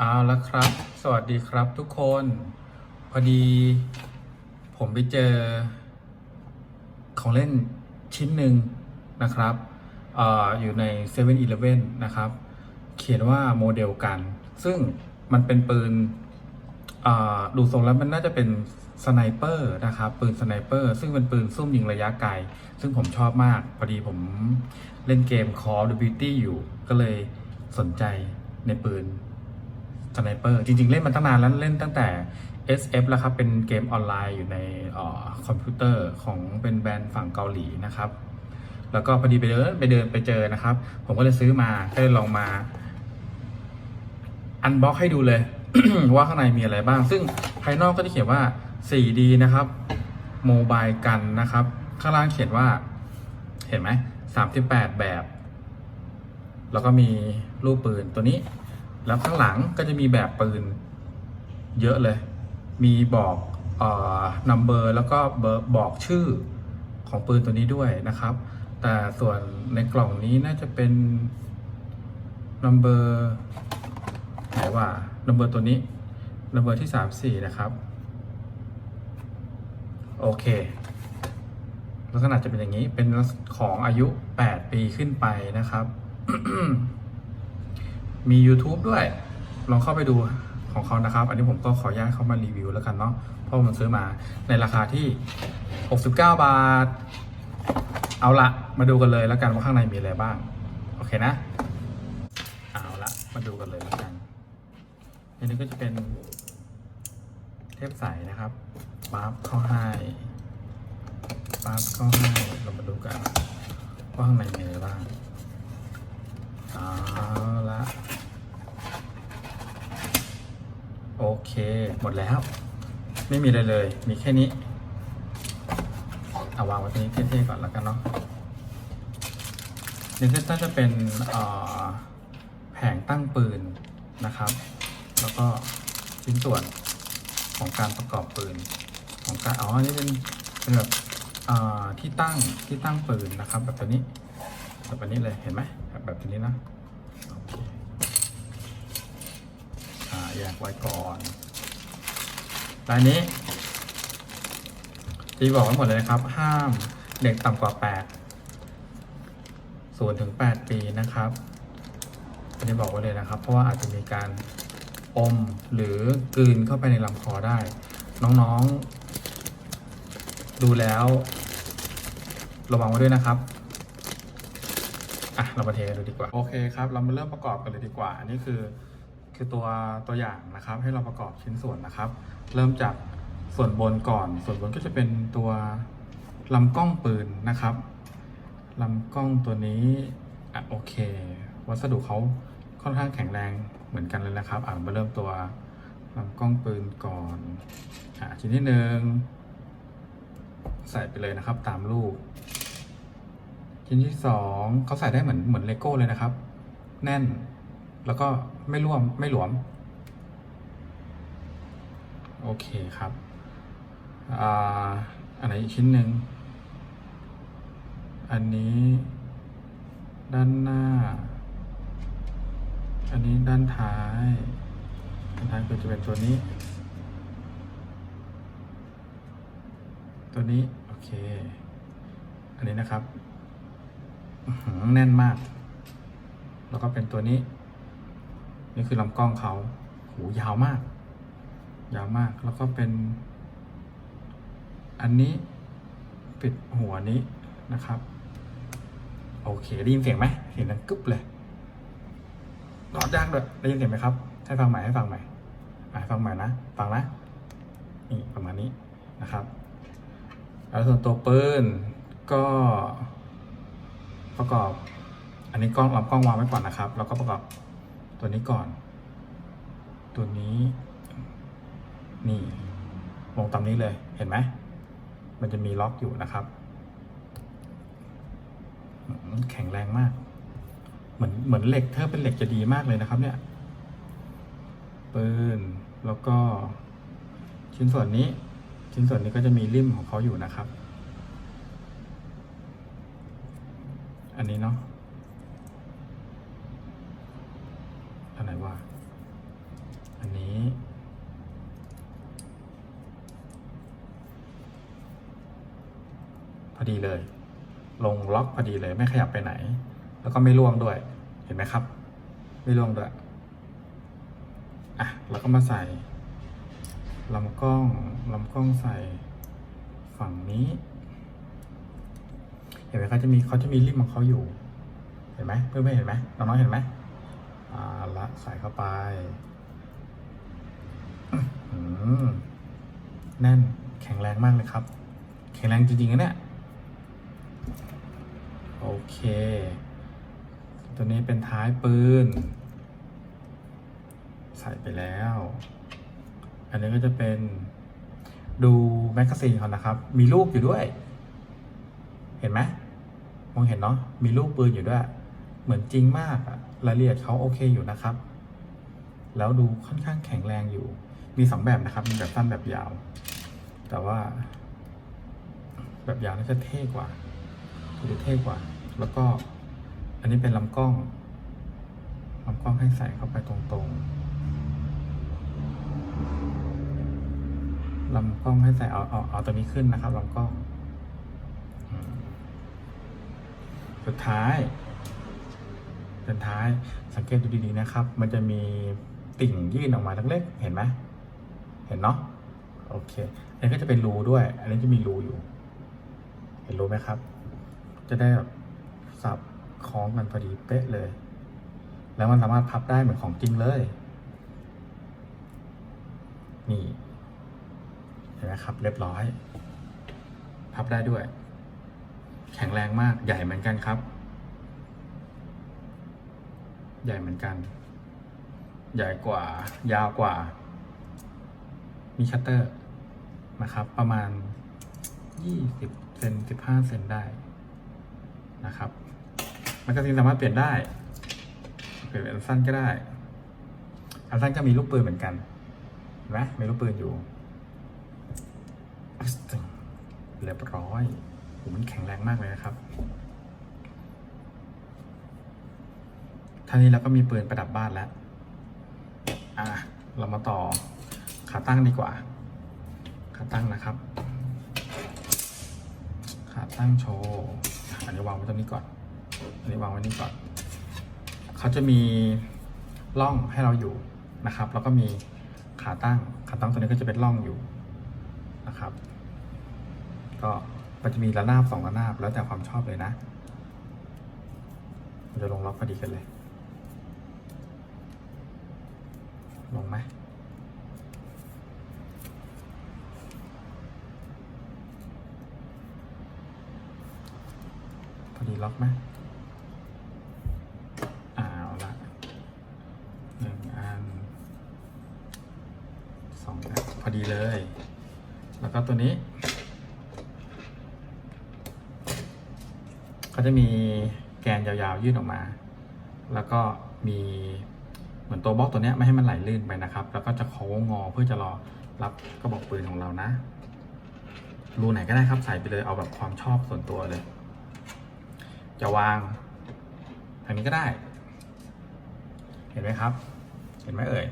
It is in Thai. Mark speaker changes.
Speaker 1: เอาละครับ สวัสดีครับทุกคน พอดีผมไปเจอ ของเล่นชิ้นหนึ่งนะครับเอออยู่ใน7 e เ e ่ e อนะครับ เขียนว่าโมเดลกัน ซึ่งมันเป็นปืนอ่าดูทรงแล้วมันน่าจะเป็นสไนเปอร์นะครับปืนสไนเปอร์ซึ่งเป็นปืนซุ่มยิงระยะไกล ซึ่งผมชอบมาก พอดีผมเล่นเกม Call of Duty อยู่ ก็เลยสนใจในปืน สไนเปอร์จริงๆ เล่นมาตั้งนานแล้วเล่นตั้งแต่ SF แล้วครับ เป็นเกมออนไลน์อยู่ในออคอมพิวเตอร์ของเป็นแบรนด์ฝั่งเกาหลีนะครับ แล้วก็พอดีไปเดินไปเดินไปเจอนะครับ ผมก็เลยซื้อมาก็เลยลองมา อันบ็อกให้ดูเลย ว่าข้างในมีอะไรบ้าง ซึ่งภายนอกก็จะเขียนว่า 4D นะครับโมบายกันนะครับ ข้างล่างเขียนว่า เห็นไหม38 แบบ แล้วก็มีรูปปืนตัวนี้ แล้วข้างหลังก็จะมีแบบปืนเยอะเลย มีบอกเอ่อ number แล้วก็เบอร์บอกชื่อของปืนตัวนี้ด้วยนะครับ แต่ส่วนในกล่องนี้น่าจะเป็น number ไหนว่า number ตัวนี้ number ที่34นะครับ โอเค ลักษณะจะเป็นอย่างนี้เป็นของอายุ 8 ปีขึ้นไปนะครับ มี YouTube ด้วย ลองเข้าไปดูของเขานะครับ อันนี้ผมก็ขออนุญาตเข้ามารีวิวแล้วกันเนาะเพราะผมซื้อมาในราคาที่ 69 บาท เอาละมาดูกันเลยแล้วกันว่าข้างในมีอะไรบ้าง โอเคนะ เอาละมาดูกันเลยแล้วกันอันนี้ก็จะเป็นเทปใสนะครับปั๊บเข้าให้ปั๊บเข้าให้เรามาดูกันว่าข้างในมีอะไรบ้างเอาละ โอเค หมดแล้ว ไม่มีอะไรเลย มีแค่นี้ เอาวางไว้ตรงนี้เท่ๆก่อนแล้วกันเนาะนี่ก็จะเป็นแผงตั้งปืนนะครับ แล้วก็ชิ้นส่วนของการประกอบปืน ของการอ๋ออันนี้เป็นเป็นแบบที่ตั้งที่ตั้งปืนนะครับ แบบตัวนี้แบบนี้เลยเห็นไหมแบบแบบนี้นะ แยกไว้ก่อนรายนี้ที่บอกไว้หมดเลยนะครับ ห้ามเด็กต่ำกว่า 8 0ถึง 8 ปีนะครับอันนี้บอกไว้เลยนะครับ เพราะว่าอาจจะมีการอมหรือกลืนเข้าไปในลำคอได้ น้องๆ ดูแล้ว ระวังไว้ด้วยนะครับอะเรามาเทกันดูดีกว่า โอเคครับ เรามาเริ่มประกอบกันเลยดีกว่า อันนี้คือ คือตัวตัวอย่างนะครับ ให้เราประกอบชิ้นส่วนนะครับ เริ่มจากส่วนบนก่อน ส่วนบนก็จะเป็นตัวลำกล้องปืนนะครับลำกล้องตัวนี้อะโอเค วัสดุเขาค่อนข้างแข็งแรงเหมือนกันเลยนะครับอะมาเริ่มตัวลำกล้องปืนก่อนอะชิ้นที่หนึ่งใส่ไปเลยนะครับ ตามรูปชิ้นที่สองเขาใส่ได้เหมือนเหมือนเลโก้เลยนะครับ แน่น แล้วก็ไม่ร่วมไม่หลวม โอเคครับอ่าอันไหนอีกชิ้นหนึ่ง อันนี้ ด้านหน้า อันนี้ด้านท้ายด้านท้ายก็จะเป็นตัวนี้ ตัวนี้ โอเค อันนี้นะครับหือแน่นมาก แล้วก็เป็นตัวนี้ นี่คือลำกล้องเขาหูยาวมาก ยาวมากแล้วก็เป็น อันนี้ปิดหัวนี้นะครับ โอเคได้ยินเสียงไหมเสียงดังกึ๊บเลยรอดยากเลยได้ยินเสียงไหมครับ ให้ฟังใหม่ให้ฟังใหม่อะให้ฟังใหม่นะฟังนะนี่ประมาณนี้นะครับแล้วส่วนตัวปืนก็ประกอบ อันนี้กล้องลำกล้องวางไว้ก่อนนะครับ แล้วก็ประกอบ ตัวนี้ก่อน ตัวนี้ นี่ลงตามนี้เลยเห็นไหม มันจะมีล็อกอยู่นะครับ แข็งแรงมาก เหมือนเหมือนเหล็กถ้าเป็นเหล็กจะดีมากเลยนะครับ เนี่ยปืนแล้วก็ ชิ้นส่วนนี้ ชิ้นส่วนนี้ก็จะมีริมของเขาอยู่นะครับ อันนี้เนาะ ไหนวะอันนี้ พอดีเลย ลงล็อกพอดีเลยไม่ขยับไปไหน แล้วก็ไม่ล่วงด้วย เห็นไหมครับ ไม่ล่วงด้วย อะเราก็มาใส่ลำกล้องลำกล้องใส่ฝั่งนี้ เห็นไหมเขาจะมีเขาจะมีริมของเขาอยู่ เห็นไหมเพื่อนๆเห็นไหมน้องๆเห็นไหม ละใส่เข้าไปแน่นแข็งแรงมากเลยครับ แข็งแรงจริงๆนะเนี่ย โอเค ตัวนี้เป็นท้ายปืน ใส่ไปแล้ว อันนี้ก็จะเป็นดูแมกกาซีนเขานะครับ มีรูปอยู่ด้วย เห็นไหมมองเห็นเนาะมีรูปปืนอยู่ด้วย เหมือนจริงมากอะรายละเอียดเขาโอเคอยู่นะครับ แล้วดูค่อนข้างแข็งแรงอยู่ มีสองแบบนะครับ มีแบบสั้นแบบยาว แต่ว่า แบบยาวน่าจะเท่กว่าดูเท่กว่า แล้วก็อันนี้เป็นลำกล้องลำกล้องให้ใส่เข้าไปตรงๆลำกล้องให้ใส่เอาเอาเอาตัวนี้ขึ้นนะครับลำกล้องสุดท้าย สุดท้าย สังเกตดูดีๆนะครับ มันจะมีติ่งยื่นออกมาเล็กๆเห็นไหมเห็นเนาะโอเคอันนี้ก็จะเป็นรูด้วย อันนี้จะมีรูอยู่ เห็นรูไหมครับ จะได้แบบสับคล้องกันพอดีเป๊ะเลย แล้วมันสามารถพับได้เหมือนของจริงเลย นี่เห็นไหมครับ เรียบร้อย พับได้ด้วย แข็งแรงมากใหญ่เหมือนกันครับ ใหญ่เหมือนกัน ใหญ่กว่ายาวกว่า มีชัตเตอร์นะครับ ประมาณ 20เซน15เซนได้นะครับแมกกาซีนสามารถเปลี่ยนได้เปลี่ยนเป็นอันสั้นก็ได้ อันสั้นก็มีลูกปืนเหมือนกันนไหมมีลูกปืนอยู่เรียบร้อยมันแข็งแรงมากเลยนะครับ ท่านี้เราก็มีปืนประดับบ้านแล้ว อะ เรามาต่อขาตั้งดีกว่า ขาตั้งนะครับ ขาตั้งโชว์อันนี้วางไว้ตรงนี้ก่อน อันนี้วางไว้นี่ก่อน เขาจะมีร่องให้เราอยู่นะครับ แล้วก็มีขาตั้ง ขาตั้งตัวนี้ก็จะเป็นร่องอยู่นะครับ ก็มันจะมีระนาบสองระนาบแล้วแต่ความชอบเลยนะ มันจะลงล็อกพอดีกันเลย ลงไหมพอดีล็อกไหมเอาละหนึ่งอันสองอันพอดีเลย แล้วก็ตัวนี้เขาจะมีแกนยาวๆ ยื่นออกมา แล้วก็มี เหมือนตัวบล็อกตัวนี้ไม่ให้มันไหลลื่นไปนะครับ แล้วก็จะโค้งงอเพื่อจะรอรับกระบอกปืนของเรานะรูไหนก็ได้ครับใส่ไปเลยเอาแบบความชอบส่วนตัวเลย จะวางทางนี้ก็ได้ เห็นไหมครับ เห็นไหมเอ่ย